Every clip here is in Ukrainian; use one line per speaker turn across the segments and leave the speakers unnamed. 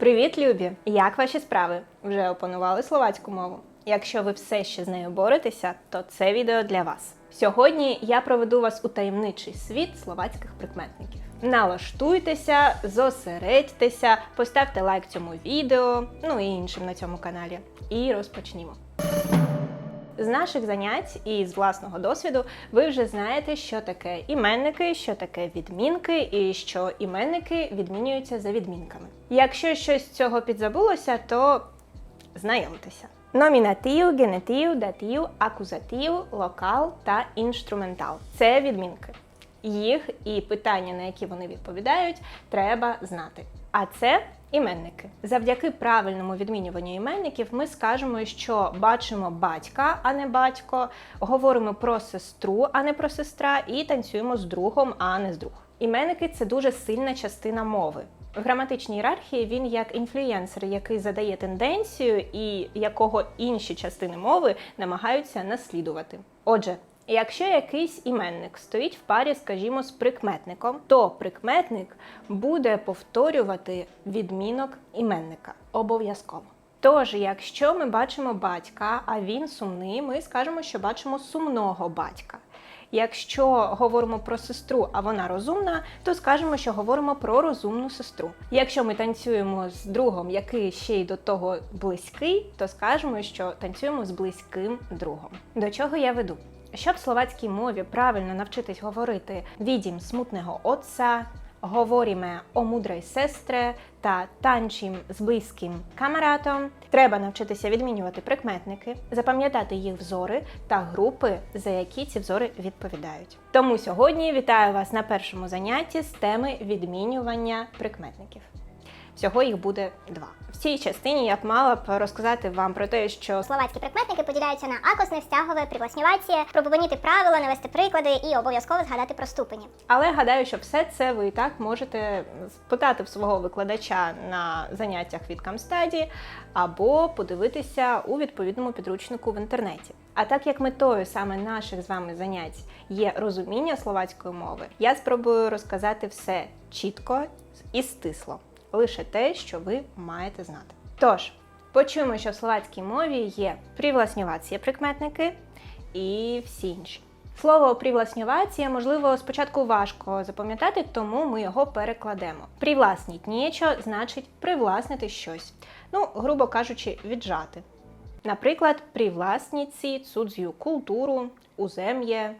Привіт, любі! Як ваші справи? Вже опанували словацьку мову? Якщо ви все ще з нею боретеся, то це відео для вас. Сьогодні я проведу вас у таємничий світ словацьких прикметників. Налаштуйтеся, зосередьтеся, поставте лайк цьому відео, ну і іншим на цьому каналі. І розпочнімо. З наших занять і з власного досвіду ви вже знаєте, що таке іменники, що таке відмінки, і що іменники відмінюються за відмінками. Якщо щось з цього підзабулося, то знайомтеся. Номінатив, генетив, датив, акузатив, локал та інструментал це відмінки. Їх і питання, на які вони відповідають, треба знати. А це іменники. Завдяки правильному відмінюванню іменників ми скажемо, що бачимо батька, а не батько, говоримо про сестру, а не про сестра, і танцюємо з другом, а не з друг. Іменники це дуже сильна частина мови. В граматичній ієрархії він як інфлюєнсер, який задає тенденцію і якого інші частини мови намагаються наслідувати. Отже, Якщо якийсь іменник стоїть в парі, скажімо, з прикметником, то прикметник буде повторювати відмінок іменника обов'язково. Тож, якщо ми бачимо батька, а він сумний, ми скажемо, що бачимо сумного батька. Якщо говоримо про сестру, а вона розумна, то скажемо, що говоримо про розумну сестру. Якщо ми танцюємо з другом, який ще й до того близький, то скажемо, що танцюємо з близьким другом. До чого я веду? Щоб словацькій мові правильно навчитись говорити відім смутного отця, говоримо о мудрій сестре та танчим з близьким камератом, треба навчитися відмінювати прикметники, запам'ятати їх взори та групи, за які ці взори відповідають. Тому сьогодні вітаю вас на першому занятті з теми відмінювання прикметників. Всього їх буде два. В цій частині я б мала б розказати вам про те, що
Словацькі прикметники поділяються на акосне, стягове, пригласнювація, пропобоніти правила, навести приклади і обов'язково згадати про ступені.
Але гадаю, що все це ви і так можете спитати в свого викладача на заняттях від Камстаді або подивитися у відповідному підручнику в інтернеті. А так як метою саме наших з вами занять є розуміння словацької мови, я спробую розказати все чітко і стисло, лише те, що ви маєте знати. Тож, почуємо, що в словацькій мові є привласнювація прикметники і всі інші. Слово привласнювація, можливо, спочатку важко запам'ятати, тому ми його перекладемо. Привласніть нічо значить привласнити щось. Ну, грубо кажучи, віджати. Наприклад, привласніці цудзю культуру, узем'є,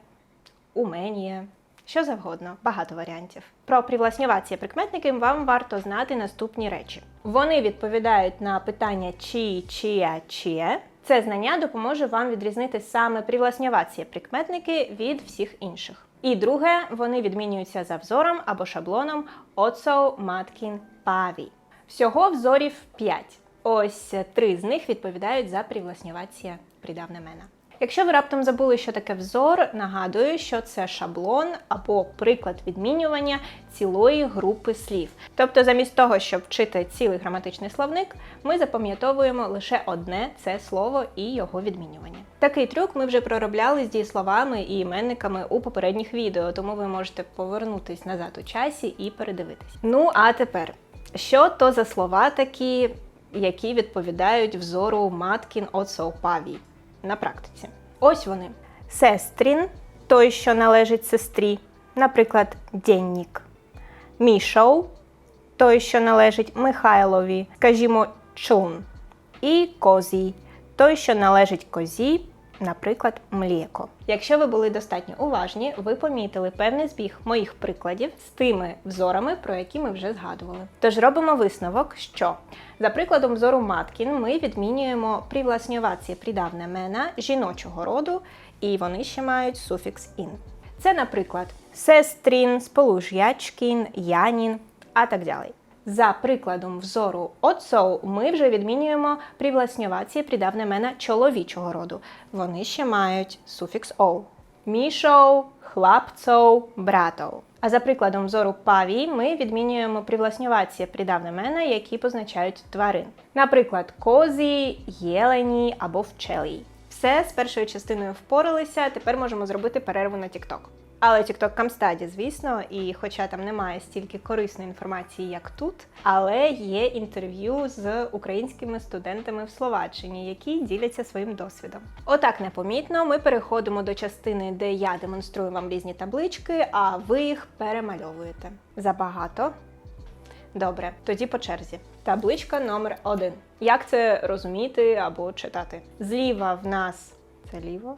умен'є, що завгодно, багато варіантів. Про привласнювація прикметники вам варто знати наступні речі. Вони відповідають на питання чи, чия, чиє. Це знання допоможе вам відрізнити саме привласнювація прикметники від всіх інших. І друге, вони відмінюються за взором або шаблоном «Оцоу маткін паві. Всього взорів 5. Ось три з них відповідають за привласнювація придавне мена. Якщо ви раптом забули, що таке взор, нагадую, що це шаблон або приклад відмінювання цілої групи слів. Тобто, замість того, щоб вчити цілий граматичний словник, ми запам'ятовуємо лише одне це слово і його відмінювання. Такий трюк ми вже проробляли з дієсловами і іменниками у попередніх відео, тому ви можете повернутись назад у часі і передивитись. Ну а тепер, що то за слова такі, які відповідають взору маткін от оцоупавій? На практиці. Ось вони. Сестрін, той, що належить сестрі, наприклад, деннік. Мішоу, той, що належить Михайлові, скажімо, чун. І козій, той, що належить козі, наприклад, млєко. Якщо ви були достатньо уважні, ви помітили певний збіг моїх прикладів з тими взорами, про які ми вже згадували. Тож робимо висновок, що за прикладом взору Маткін ми відмінюємо привласнювація придавне мена жіночого роду, і вони ще мають суфікс ін. Це, наприклад, сестрін, сполуж'ячкін, янін, а так далі. За прикладом взору отцов ми вже відмінюємо привласнювації придавне мена чоловічого роду. Вони ще мають суфікс оу. Мішоу, хлапцов, братов. А за прикладом взору павій ми відмінюємо привласнювації придавне мена, які позначають тварин. Наприклад, козі, єлені або вчелій. Все з першою частиною впоралися, тепер можемо зробити перерву на TikTok. Але TikTok Камстаді, звісно, і хоча там немає стільки корисної інформації, як тут, але є інтерв'ю з українськими студентами в Словаччині, які діляться своїм досвідом. Отак непомітно ми переходимо до частини, де я демонструю вам різні таблички, а ви їх перемальовуєте. Забагато. Добре, тоді по черзі. Табличка номер один. Як це розуміти або читати? Зліва в нас це ліво.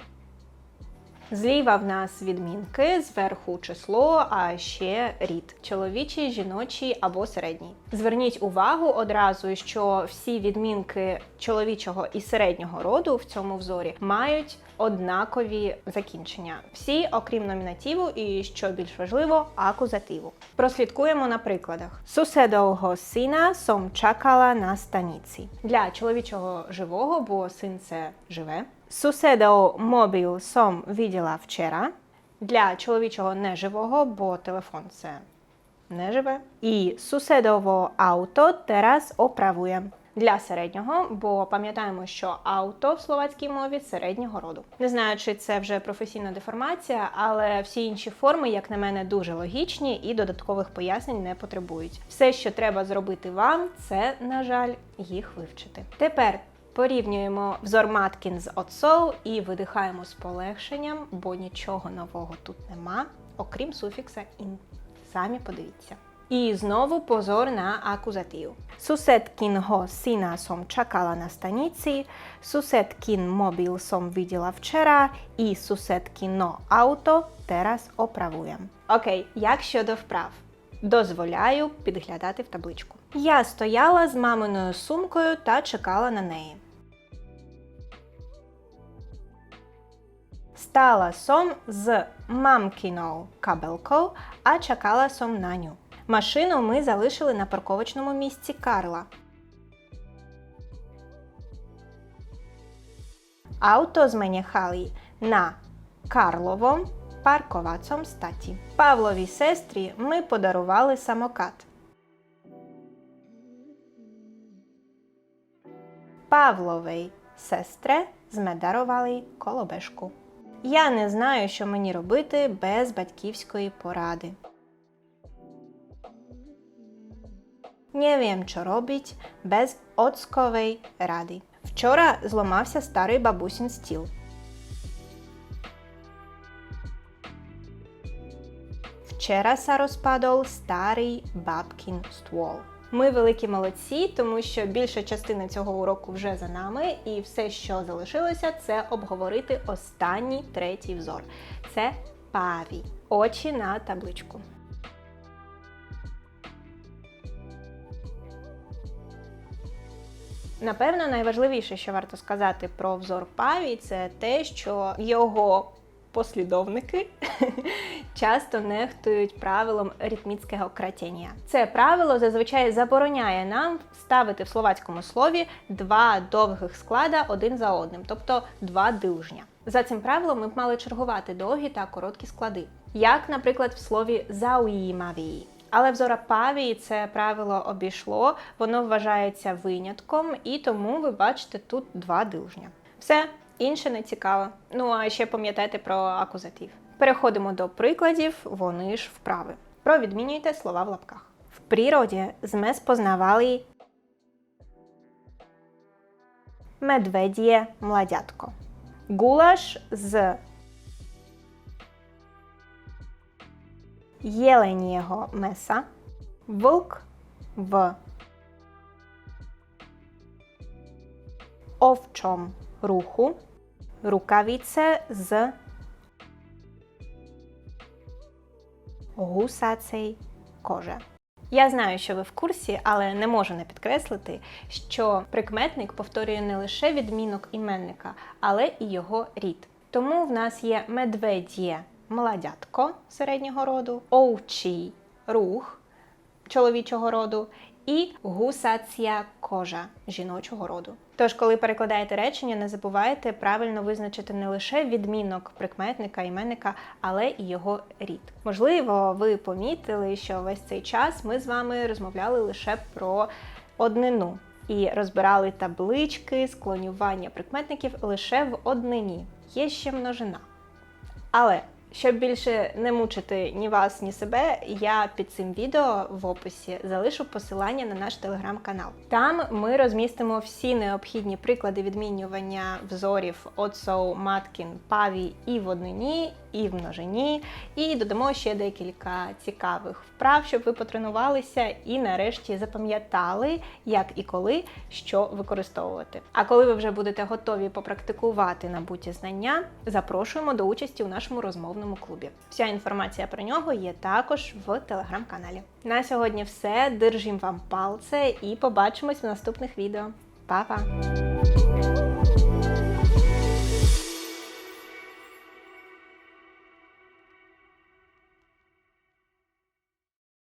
Зліва в нас відмінки, зверху число, а ще рід чоловічий, жіночий або середній. Зверніть увагу одразу, що всі відмінки чоловічого і середнього роду в цьому взорі мають однакові закінчення. Всі, окрім номінативу, і що більш важливо, акузативу. Прослідкуємо на прикладах. Суседового сина сом чакала на станіці. Для чоловічого живого, бо син це живе. Суседов мобіл сом виділа вчора. Для чоловічого неживого, бо телефон це неживе. І суседово авто teraz оправує. Для середнього, бо пам'ятаємо, що авто в словацькій мові середнього роду. Не знаю, чи це вже професійна деформація, але всі інші форми, як на мене, дуже логічні і додаткових пояснень не потребують. Все, що треба зробити вам, це, на жаль, їх вивчити. Тепер порівнюємо взор маткін з отцов і видихаємо з полегшенням, бо нічого нового тут нема, окрім суфікса ін. Самі подивіться. І знову позор на акузатив. Суседкінго сина сом чакала на станіці, суседкін мобіл сом виділа вчора, і суседкіно авто teraz оправуєм. Окей, як щодо вправ? Дозволяю підглядати в табличку. Я стояла з маминою сумкою та чекала на неї. Стала сом з мамкіною кабелкою, а чекала сом на ню. Машину ми залишили на парковочному місці Карла. Auto zmenjechali на Карловом парковацом статі. Павловій сестрі ми подарували самокат. Павловій сестре ми дарували колобешку. Я не знаю, що мені робити без батьківської поради. Nie wiem, що робить без оцкової ради. Вчора зламався старий бабусін стіл. Вчора са розпадав старий бабкін ствол. Ми великі молодці, тому що більша частина цього уроку вже за нами, і все, що залишилося, це обговорити останній третій взор. Це паві. Очі на табличку. Напевно, найважливіше, що варто сказати про взор Паві, це те, що його послідовники часто нехтують правилом ритмічного кратіння. Це правило зазвичай забороняє нам ставити в словацькому слові два довгих склада один за одним, тобто два дилжня. За цим правилом ми б мали чергувати довгі та короткі склади, як, наприклад, в слові зауїмаві. Але взора павії це правило обійшло, воно вважається винятком, і тому ви бачите тут два дилжня. Все, інше не цікаво. Ну а ще пам'ятайте про акузатив. Переходимо до прикладів, вони ж вправи. Провідмінюйте слова в лапках. В природі ми спознавали медведє младятко. Гулаш з jelenního mesa, vlk v ovčom ruchu, rukavice z гусацей кожа. Я знаю, що ви в курсі, але не можу не підкреслити, що прикметник повторює не лише відмінок іменника, але і його рід. Тому в нас є медведє младятко середнього роду, овчий рух чоловічого роду і гусація кожа жіночого роду. Тож, коли перекладаєте речення, не забувайте правильно визначити не лише відмінок прикметника, іменника, але і його рід. Можливо, ви помітили, що весь цей час ми з вами розмовляли лише про однину і розбирали таблички склонювання прикметників лише в однині. Є ще множина. Але Щоб більше не мучити ні вас, ні себе, я під цим відео в описі залишу посилання на наш телеграм-канал. Там ми розмістимо всі необхідні приклади відмінювання взорів от Маткін, Паві і в однині, і в множині, і додамо ще декілька цікавих вправ, щоб ви потренувалися і нарешті запам'ятали, як і коли що використовувати. А коли ви вже будете готові попрактикувати набуті знання, запрошуємо до участі у нашому розмовному клубі. Вся інформація про нього є також в телеграм-каналі. На сьогодні все. Держим вам палце і побачимось в наступних відео. Па-па!